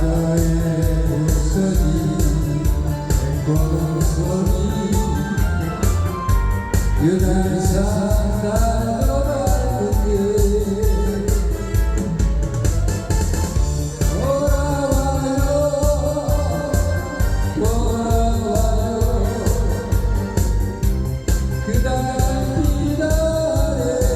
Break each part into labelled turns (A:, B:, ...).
A: 바다에 웃어진 백꽃 소리 유난상 나돌아오게 돌아와요. 돌아와요 그날 기다려요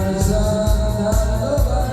A: Cause I'm not nobody